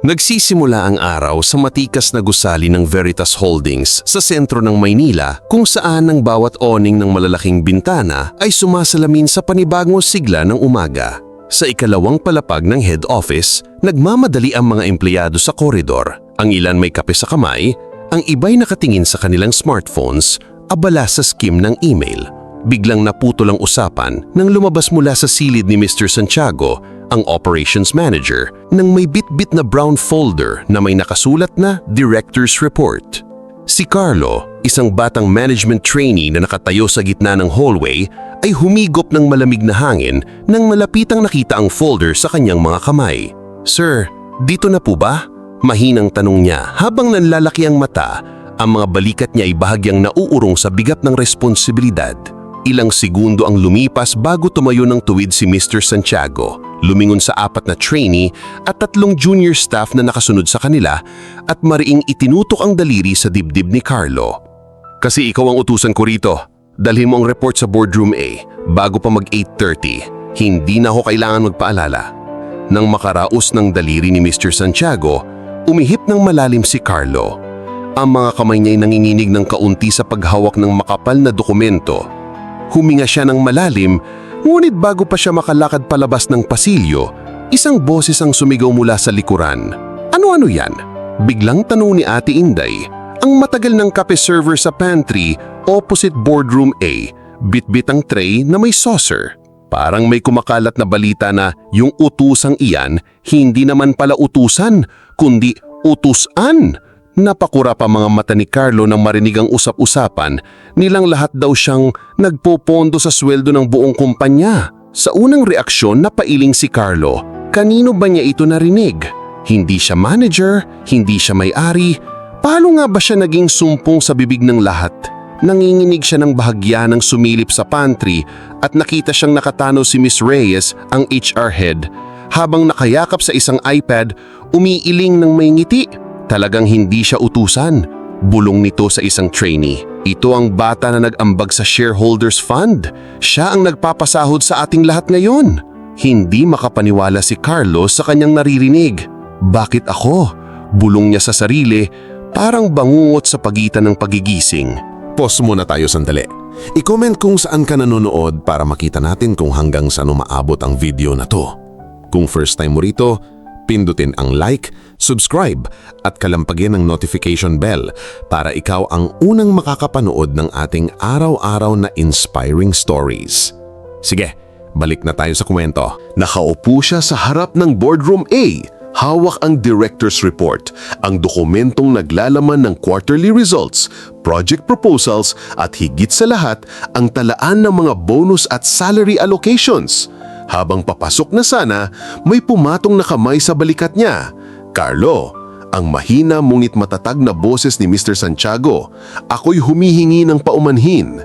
Nagsisimula ang araw sa matikas na gusali ng Veritas Holdings sa sentro ng Maynila kung saan ang bawat awning ng malalaking bintana ay sumasalamin sa panibagong sigla ng umaga. Sa ikalawang palapag ng head office, nagmamadali ang mga empleyado sa koridor. Ang ilan may kape sa kamay, ang iba'y nakatingin sa kanilang smartphones, abala sa skim ng email. Biglang naputol ang usapan nang lumabas mula sa silid ni Mr. Santiago ang operations manager nang may bit-bit na brown folder na may nakasulat na Director's Report. Si Carlo, isang batang management trainee na nakatayo sa gitna ng hallway, ay humigop ng malamig na hangin nang malapitang nakita ang folder sa kanyang mga kamay. Sir, dito na po ba? Mahinang tanong niya habang nanlalaki ang mata, ang mga balikat niya ay bahagyang nauurong sa bigat ng responsibilidad. Ilang segundo ang lumipas bago tumayo ng tuwid si Mr. Santiago. Lumingon sa apat na trainee at tatlong junior staff na nakasunod sa kanila at mariing itinutok ang daliri sa dibdib ni Carlo. Kasi ikaw ang utusan ko rito. Dalhin mo ang report sa boardroom A bago pa mag 8.30. Hindi na ako kailangan magpaalala. Nang makaraos ng daliri ni Mr. Santiago, umihip ng malalim si Carlo. Ang mga kamay niya ay nanginginig ng kaunti sa paghawak ng makapal na dokumento. Huminga siya ng malalim, ngunit bago pa siya makalakad palabas ng pasilyo, isang boses ang sumigaw mula sa likuran. Ano-ano yan? Biglang tanong ni Ate Inday, ang matagal ng kape server sa pantry opposite boardroom A, bit-bit ang tray na may saucer. Parang may kumakalat na balita na yung utusang iyan hindi naman pala utusan, kundi utusan. Napakura pa mga mata ni Carlo nang marinig ang usap-usapan, nilang lahat daw siyang nagpopondo sa sweldo ng buong kumpanya. Sa unang reaksyon napailing si Carlo, kanino ba niya ito narinig? Hindi siya manager, hindi siya may-ari, paano nga ba siya naging sumpong sa bibig ng lahat? Nanginginig siya ng bahagya ng sumilip sa pantry at nakita siyang nakatanaw si Miss Reyes, ang HR head, habang nakayakap sa isang iPad, umiiling ng may ngiti. Talagang hindi siya utusan. Bulong nito sa isang trainee. Ito ang bata na nag-ambag sa shareholders fund. Siya ang nagpapasahod sa ating lahat ngayon. Hindi makapaniwala si Carlos sa kanyang naririnig. Bakit ako? Bulong niya sa sarili, parang bangungot sa pagitan ng pagigising. Pause muna tayo sandali. I-comment kung saan ka nanonood para makita natin kung hanggang saan umaabot ang video na to. Kung first time mo rito, pindutin ang like, subscribe at kalampagin ang notification bell para ikaw ang unang makakapanood ng ating araw-araw na inspiring stories. Sige, balik na tayo sa kwento. Nakaupo siya sa harap ng boardroom A. Hawak ang director's report, ang dokumentong naglalaman ng quarterly results, project proposals at higit sa lahat ang talaan ng mga bonus at salary allocations. Habang papasok na sana, may pumatong na kamay sa balikat niya. Carlo, ang mahina ngunit matatag na boses ni Mr. Santiago, ako'y humihingi ng paumanhin.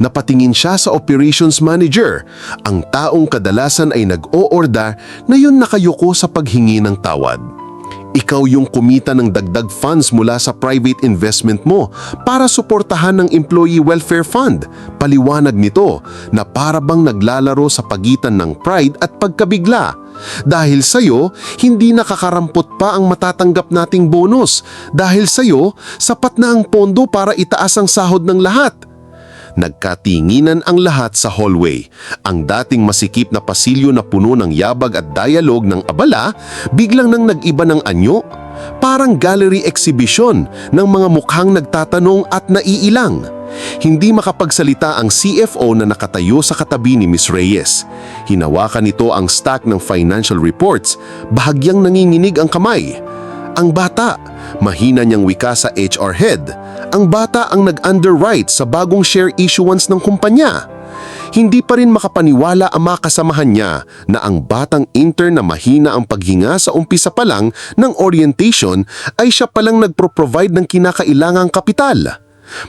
Napatingin siya sa operations manager, ang taong kadalasan ay nag-o-order na yun nakayuko sa paghingi ng tawad. Ikaw yung kumita ng dagdag funds mula sa private investment mo para suportahan ng Employee Welfare Fund. Paliwanag nito na para bang naglalaro sa pagitan ng pride at pagkabigla. Dahil sa'yo, hindi nakakarampot pa ang matatanggap nating bonus. Dahil sa'yo, sapat na ang pondo para itaas ang sahod ng lahat. Nagkatinginan ang lahat sa hallway. Ang dating masikip na pasilyo na puno ng yabag at dialog ng abala, biglang nang nag-iba ng anyo. Parang gallery exhibition ng mga mukhang nagtatanong at naiilang. Hindi makapagsalita ang CFO na nakatayo sa katabi ni Miss Reyes. Hinawakan nito ang stack ng financial reports, bahagyang nanginginig ang kamay. Ang bata, mahina niyang wika sa HR head. Ang bata ang nag-underwrite sa bagong share issuance ng kumpanya. Hindi pa rin makapaniwala ang mga kasamahan niya na ang batang intern na mahina ang paghinga sa umpisa pa lang ng orientation ay siya palang nagpro-provide ng kinakailangang kapital.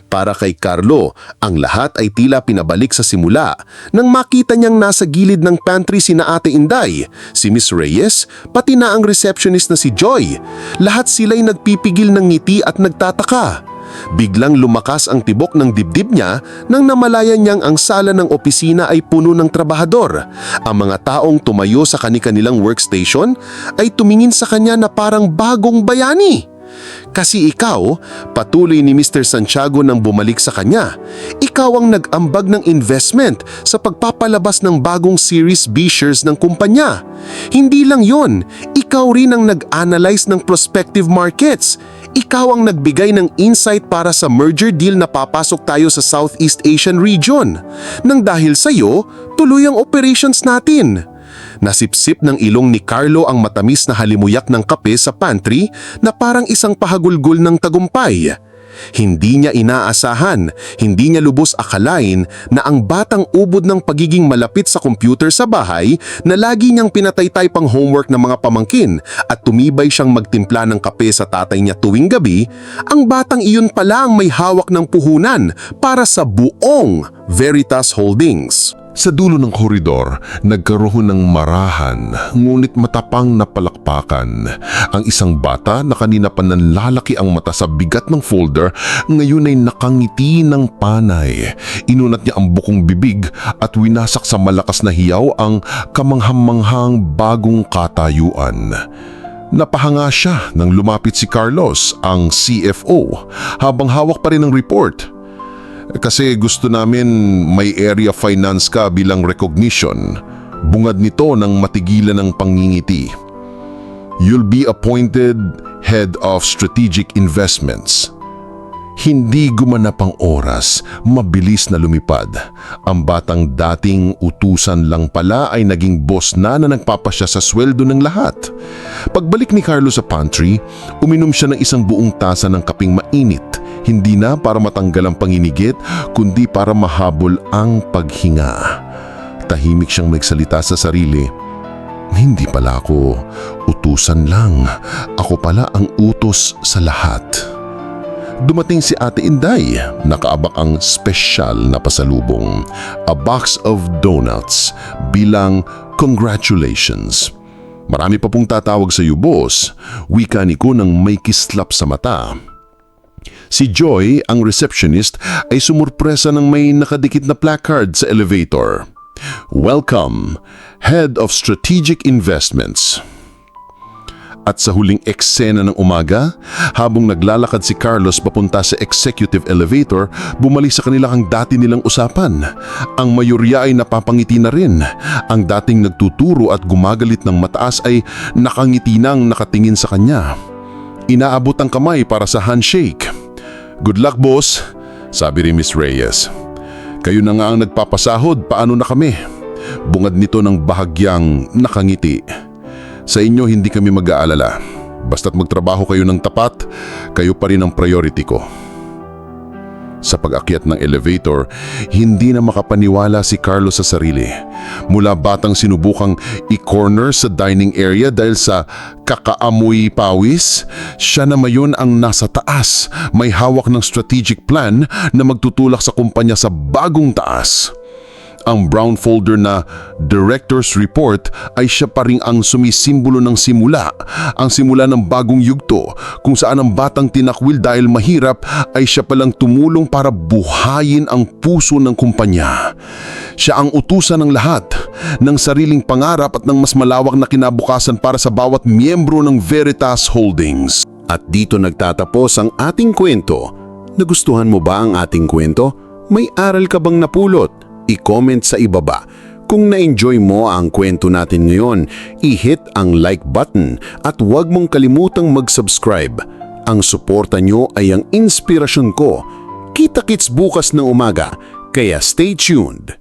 Para kay Carlo, ang lahat ay tila pinabalik sa simula nang makita niyang nasa gilid ng pantry si na Ate Inday, si Miss Reyes, pati na ang receptionist na si Joy. Lahat sila'y nagpipigil ng ngiti at nagtataka. Biglang lumakas ang tibok ng dibdib niya nang namalayan niyang ang sala ng opisina ay puno ng trabahador. Ang mga taong tumayo sa kani-kanilang workstation ay tumingin sa kanya na parang bagong bayani. Kasi ikaw, patuloy ni Mr. Santiago nang bumalik sa kanya. Ikaw ang nag-ambag ng investment sa pagpapalabas ng bagong Series B shares ng kumpanya. Hindi lang yon, ikaw rin ang nag-analyze ng prospective markets. Ikaw ang nagbigay ng insight para sa merger deal na papasok tayo sa Southeast Asian region. Nang dahil sa iyo, tuloy ang operations natin. Nasipsip ng ilong ni Carlo ang matamis na halimuyak ng kape sa pantry na parang isang pahagulgol ng tagumpay. Hindi niya inaasahan, hindi niya lubos akalain na ang batang ubod ng pagiging malapit sa computer sa bahay na lagi niyang pinataytay pang homework ng mga pamangkin at tumibay siyang magtimpla ng kape sa tatay niya tuwing gabi, ang batang iyon pala ang may hawak ng puhunan para sa buong Veritas Holdings. Sa dulo ng koridor, nagkaroon ng marahan, ngunit matapang na palakpakan. Ang isang bata na kanina pa nanlalaki ang mata sa bigat ng folder, ngayon ay nakangiti ng panay. Inunat niya ang bukong bibig at winasak sa malakas na hiyaw ang kamanghamanghang bagong katayuan. Napahanga siya nang lumapit si Carlos, ang CFO, habang hawak pa rin ang report. Kasi gusto namin may area finance ka bilang recognition. Bungad nito ng matigilan ng pangingiti. You'll be appointed Head of Strategic Investments. Hindi gumanap ang oras, mabilis na lumipad. Ang batang dating utusan lang pala ay naging boss na na nagpapasya sa sweldo ng lahat. Pagbalik ni Carlo sa pantry, uminom siya ng isang buong tasa ng kaping mainit hindi na para matanggal ang panginigit, kundi para mahabol ang paghinga. Tahimik siyang magsalita sa sarili. Hindi pala ako utusan lang. Ako pala ang utos sa lahat. Dumating si Ate Inday, nakaabak ang special na pasalubong, a box of donuts bilang congratulations. Marami pa pong tatawag sa iyo, boss. Wika ni ko ng may kislap sa mata. Si Joy, ang receptionist, ay sumurpresa ng may nakadikit na placard sa elevator. Welcome, Head of Strategic Investments. At sa huling eksena ng umaga, habang naglalakad si Carlos papunta sa executive elevator, bumalik sa kanila ang dati nilang usapan. Ang mayorya ay napapangiti na rin. Ang dating nagtuturo at gumagalit ng mataas ay nakangiti nang nakatingin sa kanya. Inaabot ang kamay para sa handshake. Good luck, boss, sabi ni Miss Reyes. Kayo na nga ang nagpapasahod, paano na kami? Bungad nito ng bahagyang nakangiti. Sa inyo hindi kami mag-aalala. Basta't magtrabaho kayo ng tapat, kayo pa rin ang priority ko. Sa pag-akyat ng elevator, hindi na makapaniwala si Carlos sa sarili. Mula batang sinubukang i-corner sa dining area dahil sa kakaamoy pawis, siya na mayon ang nasa taas, may hawak ng strategic plan na magtutulak sa kumpanya sa bagong taas ang brown folder na Director's Report ay siya pa rin ang sumisimbolo ng simula, ang simula ng bagong yugto kung saan ang batang tinakwil dahil mahirap ay siya palang tumulong para buhayin ang puso ng kumpanya. Siya ang utusan ng lahat, ng sariling pangarap at ng mas malawak na kinabukasan para sa bawat miyembro ng Veritas Holdings. At dito nagtatapos ang ating kwento. Nagustuhan mo ba ang ating kwento? May aral ka bang napulot? I-comment sa ibaba. Kung na-enjoy mo ang kwento natin ngayon, i-hit ang like button at huwag mong kalimutang mag-subscribe. Ang suporta nyo ay ang inspirasyon ko. Kita-kits bukas ng umaga, kaya stay tuned.